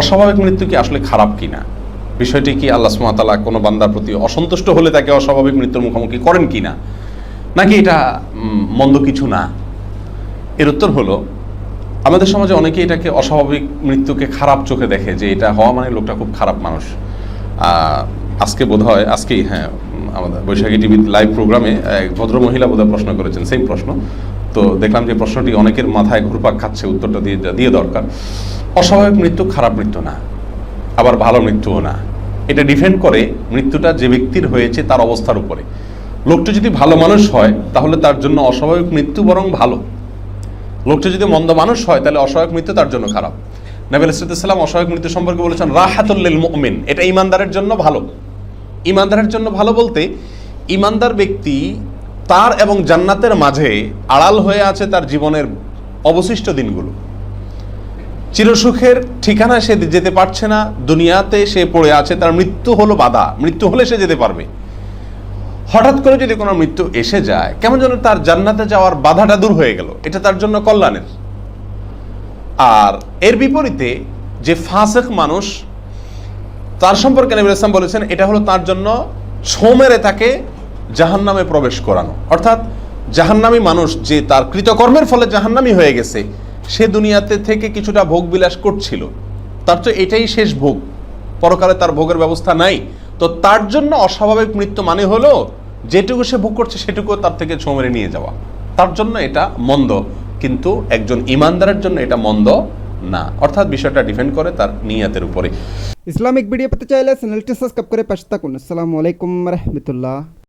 অস্বাভাবিক মৃত্যু কি আসলে খারাপ কি না বিষয়টি কি আল্লাহ সুমাতালা কোনো বান্দার প্রতি অসন্তুষ্ট হলে তাকে অস্বাভাবিক মৃত্যুর মুখোমুখি করেন কি না নাকি এটা মন্দ কিছু না? এর উত্তর হলো, আমাদের সমাজে অনেকে এটাকে অস্বাভাবিক মৃত্যুকে খারাপ চোখে দেখে যে এটা হওয়া মানে লোকটা খুব খারাপ মানুষ। আজকে বোধ হয় আজকেই হ্যাঁ আমাদের বৈশাখী টিভি লাইভ প্রোগ্রামে এক ভদ্রমহিলা বোধহয় প্রশ্ন করেছেন সেই প্রশ্ন। তো দেখলাম যে প্রশ্নটি অনেকের মাথায় ঘুরপাক খাচ্ছে, উত্তরটা দিয়ে দিয়ে দরকার। অস্বাভাবিক মৃত্যু খারাপ মৃত্যু না, আবার ভালো মৃত্যুও না। এটা ডিপেন্ড করে মৃত্যুটা যে ব্যক্তির হয়েছে তার অবস্থার উপরে। লোকটা যদি ভালো মানুষ হয়, তাহলে তার জন্য অস্বাভাবিক মৃত্যু বরং ভালো। লোকটা যদি মন্দ মানুষ হয়, তাহলে অস্বাভাবিক মৃত্যু তার জন্য খারাপ। নবীল ইসলাম অস্বাভাবিক মৃত্যু সম্পর্কে বলেছেন রাহাতুল্লিল মুমিন এটা ইমানদারের জন্য ভালো। ইমানদারের জন্য ভালো বলতে, ইমানদার ব্যক্তি তার এবং জান্নাতের মাঝে আড়াল হয়ে আছে তার জীবনের অবশিষ্ট দিনগুলো। চিরসুখের ঠিকানা সে যেতে পারছে না, দুনিয়াতে সে পড়ে আছে, তার মৃত্যু হলো বাধা। মৃত্যু হলে সে যেতে পারবে। হঠাৎ করে যদি কোনো মৃত্যু এসে যায়, কেমন যেন তার জান্নাতে যাওয়ার বাধাটা দূর হয়ে গেল। এটা তার জন্য কল্যাণের। আর এর বিপরীতে যে ফাসেক মানুষ, তার সম্পর্কে নবী ইসলাম বলেছেন, এটা হলো তার জন্য ছো মেরে তাকে জাহান্নামে প্রবেশ করানো। অর্থাৎ জাহান্নামী মানুষ যে তার কৃতকর্মের ফলে জাহান্নামী হয়ে গেছে সে দুনিয়াতে থেকে কিছুটা ভোগ বিলাস করছিল। তার তো এটাই শেষ ভোগ। পরকালে তার ভোগের ব্যবস্থা নাই। তো তার জন্য অস্বাভাবিক মৃত্যু মানে হলো, যেটুকু সে ভোগ করছে সেটুকু তার থেকে ছো মেরে নিয়ে যাওয়া। তার জন্য এটা মন্দ, কিন্তু একজন ইমানদারের জন্য এটা মন্দ না। অর্থাৎ বিষয়টা ডিপেন্ড করে তার নিয়াতের উপরে। ইসলামিক ভিডিও পেতে চাইলে চ্যানেলটি সাবস্ক্রাইব করে পাশে থাকুন। আসসালামু আলাইকুম রহমতুল্লাহ।